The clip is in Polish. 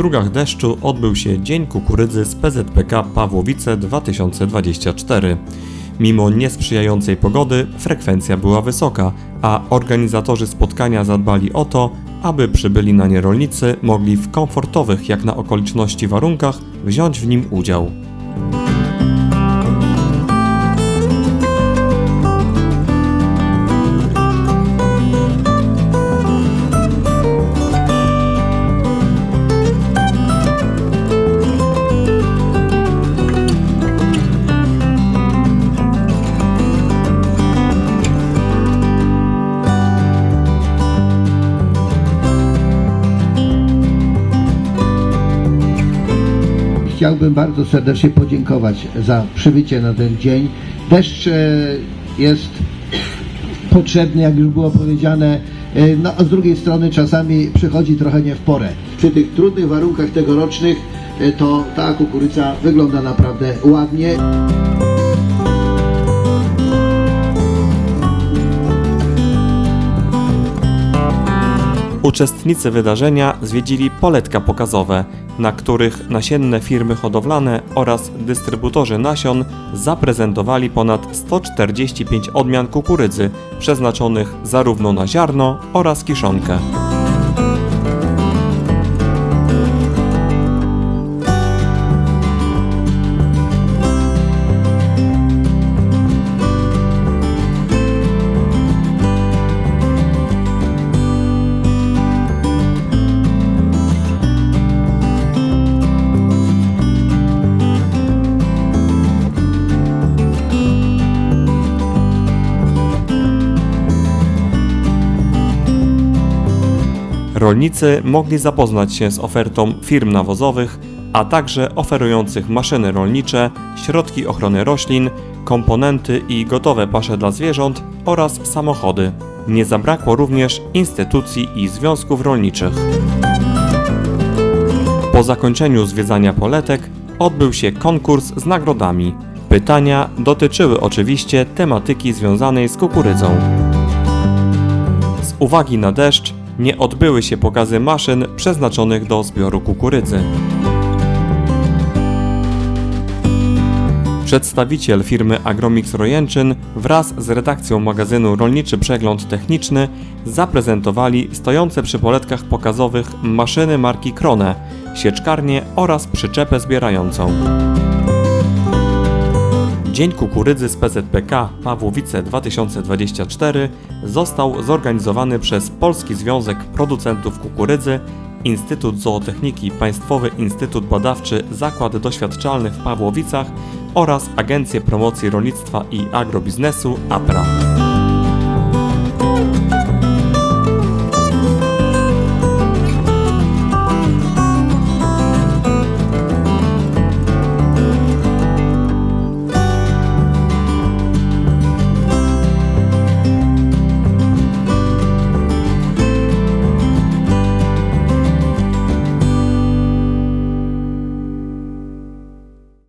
strugach deszczu odbył się Dzień Kukurydzy z PZPK Pawłowice 2024. Mimo niesprzyjającej pogody frekwencja była wysoka, a organizatorzy spotkania zadbali o to, aby przybyli na nie rolnicy mogli w komfortowych jak na okoliczności warunkach wziąć w nim udział. Chciałbym bardzo serdecznie podziękować za przybycie na ten dzień. Deszcz e, jest potrzebny, jak już było powiedziane, e, no a z drugiej strony czasami przychodzi trochę nie w porę. Przy tych trudnych warunkach tegorocznych e, to ta kukurydza wygląda naprawdę ładnie. Uczestnicy wydarzenia zwiedzili poletka pokazowe, na których nasienne firmy hodowlane oraz dystrybutorzy nasion zaprezentowali ponad 145 odmian kukurydzy przeznaczonych zarówno na ziarno oraz kiszonkę. Rolnicy mogli zapoznać się z ofertą firm nawozowych, a także oferujących maszyny rolnicze, środki ochrony roślin, komponenty i gotowe pasze dla zwierząt oraz samochody. Nie zabrakło również instytucji i związków rolniczych. Po zakończeniu zwiedzania poletek odbył się konkurs z nagrodami. Pytania dotyczyły oczywiście tematyki związanej z kukurydzą. Z uwagi na deszcz nie odbyły się pokazy maszyn przeznaczonych do zbioru kukurydzy. Przedstawiciel firmy Agromix Rojęczyn wraz z redakcją magazynu Rolniczy Przegląd Techniczny zaprezentowali stojące przy poletkach pokazowych maszyny marki Krone, sieczkarnię oraz przyczepę zbierającą. Dzień Kukurydzy z PZPK Pawłowice 2024 został zorganizowany przez Polski Związek Producentów Kukurydzy, Instytut Zootechniki Państwowy Instytut Badawczy Zakład Doświadczalny w Pawłowicach oraz Agencję Promocji Rolnictwa i Agrobiznesu APRA.